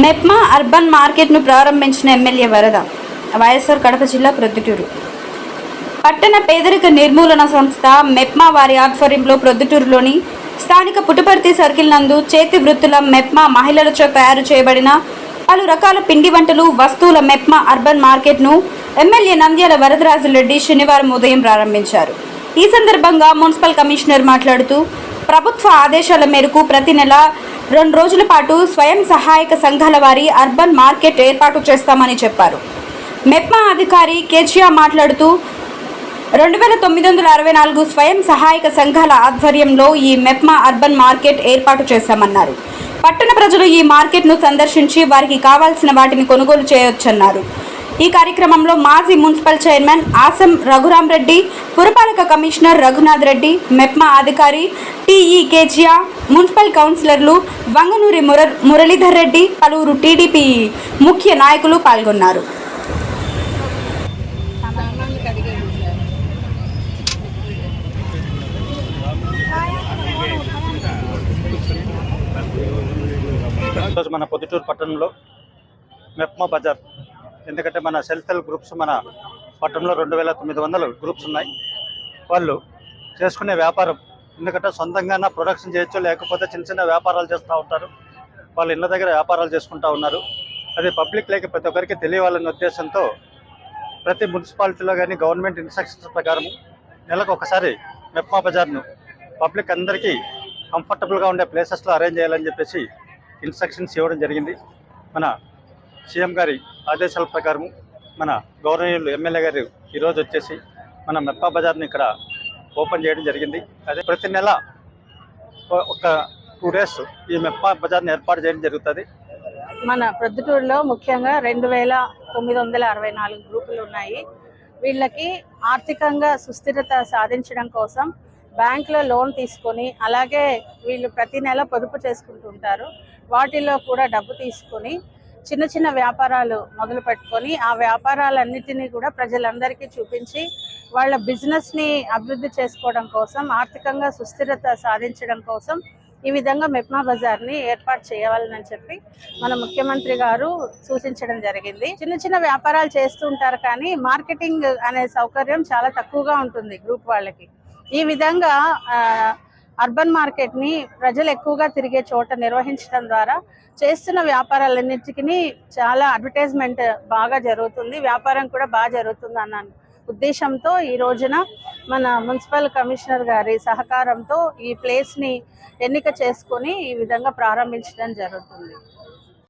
MEPMA urban మార్కెట్ను ప్రారంభించిన MLA వరద వైఎస్ఆర్ కడప జిల్లా ప్రొద్దుటూరు. పట్టణ పేదరిక నిర్మూలన సంస్థ మెప్మా వారి ఆధ్వర్యంలో ప్రొద్దుటూరులోని స్థానిక పుట్టుపర్తి సర్కిల్ నందు చేతి వృత్తుల మెప్మా మహిళలచే తయారు చేయబడిన పలు రకాల పిండి వంటలు వస్తువుల మెప్మా అర్బన్ మార్కెట్ను ఎమ్మెల్యే నంద్యాల వరదరాజులరెడ్డి శనివారం ఉదయం ప్రారంభించారు. ఈ సందర్భంగా మున్సిపల్ కమిషనర్ మాట్లాడుతూ ప్రభుత్వ ఆదేశాల మేరకు ప్రతి నెల రెండు రోజుల పాటు స్వయం సహాయక సంఘాల వారి అర్బన్ మార్కెట్ ఏర్పాటు చేస్తామని చెప్పారు. మెప్మా అధికారి కేచియా మాట్లాడుతూ రెండు వేల తొమ్మిది వందల అరవై నాలుగు స్వయం సహాయక సంఘాల ఆధ్వర్యంలో ఈ మెప్మా అర్బన్ మార్కెట్ ఏర్పాటు చేశామన్నారు. పట్టణ ప్రజలు ఈ మార్కెట్ను సందర్శించి వారికి కావాల్సిన వాటిని కొనుగోలు చేయొచ్చన్నారు. ఈ కార్యక్రమంలో మాజీ మున్సిపల్ చైర్మన్ ఆసం రఘురాం రెడ్డి పురపాలక కమిషనర్ రఘునాథ్ రెడ్డి మెప్మా అధికారి టిఈ కేజియా మున్సిపల్ కౌన్సిలర్లు వంగనూరి ముర మురళీధర్ రెడ్డి పలువురు టీడీపీ ముఖ్య నాయకులు పాల్గొన్నారు. ఈరోజు మన పొద్దుటూరు పట్టణంలో మెప్మా బజార్ ఎందుకంటే మన సెల్ఫ్ హెల్ప్ గ్రూప్స్ మన పట్టణంలో రెండు వేల తొమ్మిది వందల గ్రూప్స్ ఉన్నాయి. వాళ్ళు చేసుకునే వ్యాపారం ఎందుకంటే సొంతంగా ప్రొడక్షన్ చేయొచ్చు లేకపోతే చిన్న చిన్న వ్యాపారాలు చేస్తూ ఉంటారు. వాళ్ళు ఇళ్ళ దగ్గర వ్యాపారాలు చేసుకుంటూ ఉన్నారు. అది పబ్లిక్ లేక ప్రతి ఒక్కరికి తెలియాలనే ఉద్దేశంతో ప్రతి మున్సిపాలిటీలో కానీ గవర్నమెంట్ ఇన్స్ట్రక్షన్స్ ప్రకారం నెలకు ఒకసారి మెప్మా బజార్ను పబ్లిక్ అందరికీ కంఫర్టబుల్గా ఉండే ప్లేసెస్లో అరేంజ్ చేయాలని చెప్పేసి ఇన్స్ట్రక్షన్స్ ఇవ్వడం జరిగింది. మన సీఎం గారి ఆదేశాల ప్రకారం మన గౌరవనీయులు ఎమ్మెల్యే గారు ఈరోజు వచ్చేసి మన మెప్పా బజార్ని ఇక్కడ ఓపెన్ చేయడం జరిగింది. అదే ప్రతి నెల ఒక టూ డేస్ ఈ మెప్పా బజార్ని ఏర్పాటు చేయడం జరుగుతుంది. మన ప్రొద్దుటూరులో ముఖ్యంగా రెండు వేల తొమ్మిది వందల అరవై నాలుగు గ్రూపులు ఉన్నాయి. వీళ్ళకి ఆర్థికంగా సుస్థిరత సాధించడం కోసం బ్యాంకులో లోన్ తీసుకొని అలాగే వీళ్ళు ప్రతి నెల పొదుపు చేసుకుంటుంటారు. వాటిలో కూడా డబ్బు తీసుకొని చిన్న చిన్న వ్యాపారాలు మొదలు పెట్టుకొని ఆ వ్యాపారాలన్నిటినీ కూడా ప్రజలందరికీ చూపించి వాళ్ళ బిజినెస్ని అభివృద్ధి చేసుకోవడం కోసం ఆర్థికంగా సుస్థిరత సాధించడం కోసం ఈ విధంగా మెప్మా బజార్ని ఏర్పాటు చేయాలని చెప్పి మన ముఖ్యమంత్రి గారు సూచించడం జరిగింది. చిన్న చిన్న వ్యాపారాలు చేస్తూ ఉంటారు కానీ మార్కెటింగ్ అనే సౌకర్యం చాలా తక్కువగా ఉంటుంది గ్రూప్ వాళ్ళకి. ఈ విధంగా అర్బన్ మార్కెట్ని ప్రజలు ఎక్కువగా తిరిగే చోట నిర్వహించడం ద్వారా చేస్తున్న వ్యాపారాలన్నిటికీ చాలా అడ్వర్టైజ్మెంట్ బాగా జరుగుతుంది. వ్యాపారం కూడా బాగా జరుగుతుంది అన్న ఉద్దేశంతో ఈ రోజున మన మున్సిపల్ కమిషనర్ గారి సహకారంతో ఈ ప్లేస్ని ఎన్నిక చేసుకొని ఈ విధంగా ప్రారంభించడం జరుగుతుంది.